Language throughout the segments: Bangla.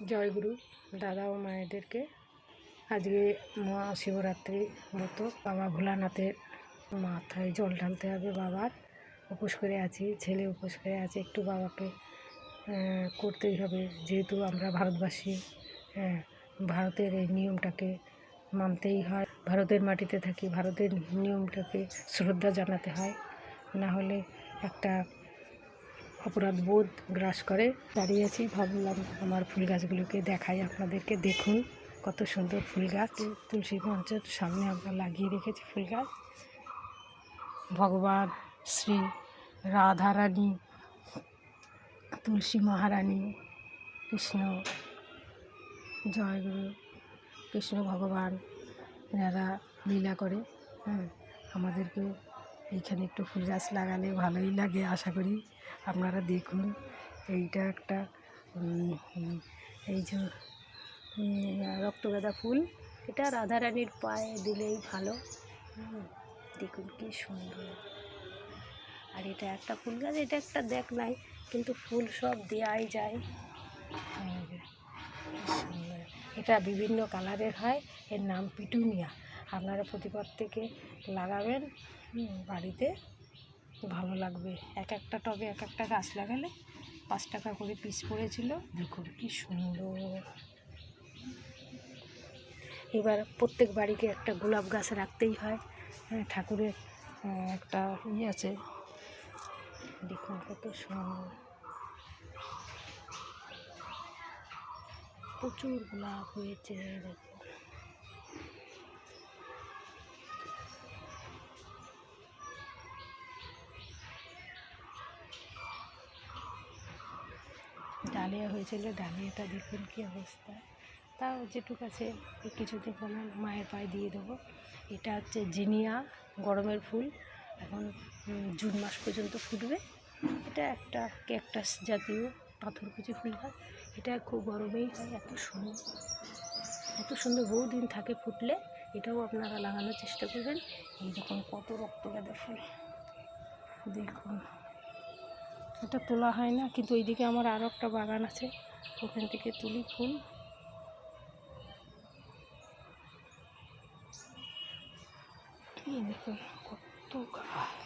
জয়গুরু দাদা ও মায়েদেরকে আজকে মহাশিবরাত্রি মতো বাবা ভোলানাথের মাথায় জল ঢালতে হবে, বাবার উপোস করে আছি, ছেলে উপোস করে আছে, একটু বাবাকে করতেই হবে। যেহেতু আমরা ভারতবাসী হ্যাঁ ভারতের এই নিয়মটাকে মানতেই হয়। ভারতের মাটিতে থাকি, ভারতের নিয়মটাকে শ্রদ্ধা জানাতে হয়। না হলে একটা অপরাধ বোধ গ্রাস করে দাঁড়িয়ে আছি। ভাবলাম আমার ফুল গাছগুলোকে দেখাই আপনাদেরকে। দেখুন কত সুন্দর ফুল গাছ। তুলসী মঞ্চের সামনে আমরা লাগিয়ে রেখেছি ফুল গাছ। ভগবান, শ্রী রাধারানী, তুলসী মহারানী, কৃষ্ণ, জয়গুরু, কৃষ্ণ ভগবান এনারা লীলা করে হ্যাঁ আমাদেরকে এইখানে একটু ফুল গাছ লাগালে ভালোই লাগে, আশা করি। আপনারা দেখুন, এইটা একটা এই যে রক্তগাঁদা ফুল। এটা রাধারানীর পায়ে দিলেই ভালো। দেখুন কি সুন্দর। আর এটা একটা ফুল গাছ, এটা একটা দেখ নাই, কিন্তু ফুল সব দেওয়াই যায়। এটা বিভিন্ন কালারের হয়, এর নাম পিটুনিয়া। আপনারা প্রতিপদ থেকে লাগাবেন বাড়িতে ভালো লাগবে। এক একটা টবে এক একটা গাছ লাগালে পাঁচ টাকা করে পিস পড়েছিল। দেখুন কি সুন্দর। এবার প্রত্যেক বাড়িকে একটা গোলাপ গাছ রাখতেই হয়। হ্যাঁ ঠাকুরের একটা ইয়ে আছে। দেখুন কত সুন্দর। প্রচুর গোলাপ হয়েছে, দেখুন। ডালিয়া হয়েছিল, ডালিয়াটা দেখুন কি অবস্থা। তাও যেটুক আছে কিছুদিন পরে মায়ের পায়ে দিয়ে দেবো। এটা হচ্ছে জিনিয়া গরমের ফুল। এখন জুন মাস পর্যন্ত ফুটবে। এটা একটা ক্যাকটাস জাতীয় পাথরকুচি ফুল গাছ এটা খুব গরমেই হয়, এত সুন্দর। এত সুন্দর বহুদিন থাকে ফুটলে, এটাও আপনারা লাগানোর চেষ্টা করবেন। এই দেখুন কত রক্ত গাঁদা ফুল। দেখুন। এটা তোলা হয় না, কিন্তু ওইদিকে আমার আরও একটা বাগান আছে, ওখান থেকে তুলি ফুল। কত গাছ।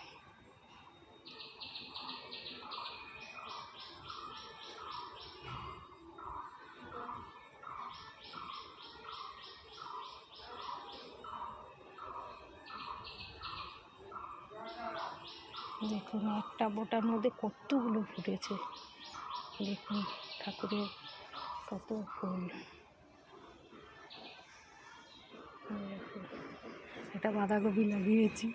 দেখুন, একটা বোটার মধ্যে কতগুলো ফুটেছে। দেখুন, ঠাকুরের কত ফুল। একটা বাঁধাকপি লাগিয়েছি।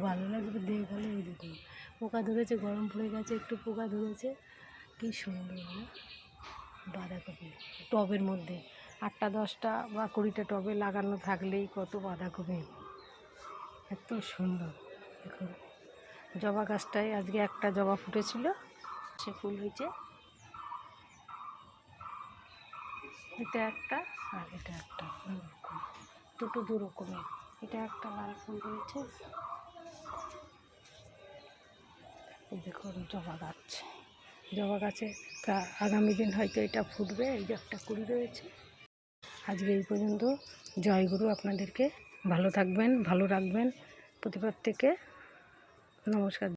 ভালো লাগবে দেখলে এই দেখুন, পোকা ধরেছে, গরম পড়ে গেছে, একটু পোকা ধরেছে। কি সুন্দর বাঁধাকপি টবের মধ্যে, আটটা, দশটা বা কুড়িটা টবে লাগানো থাকলেই কত বাঁধাকপি। এত সুন্দর, দেখুন। জবা গাছটায় আজকে একটা জবা ফুটেছিল, সে ফুল হয়েছে। এটা একটা আর এটা একটা দুটো দু রকমের। এটা একটা লাল ফুল রয়েছে এই দেখুন জবা গাছ। জবা গাছে তা আগামী দিন হয়তো এটা ফুটবে, এই যে একটা কুড়ি রয়েছে। আজকে এই পর্যন্ত জয়গুরু আপনাদেরকে ভালো থাকবেন, ভালো রাখবেন। প্রতিবার থেকে নমস্কার।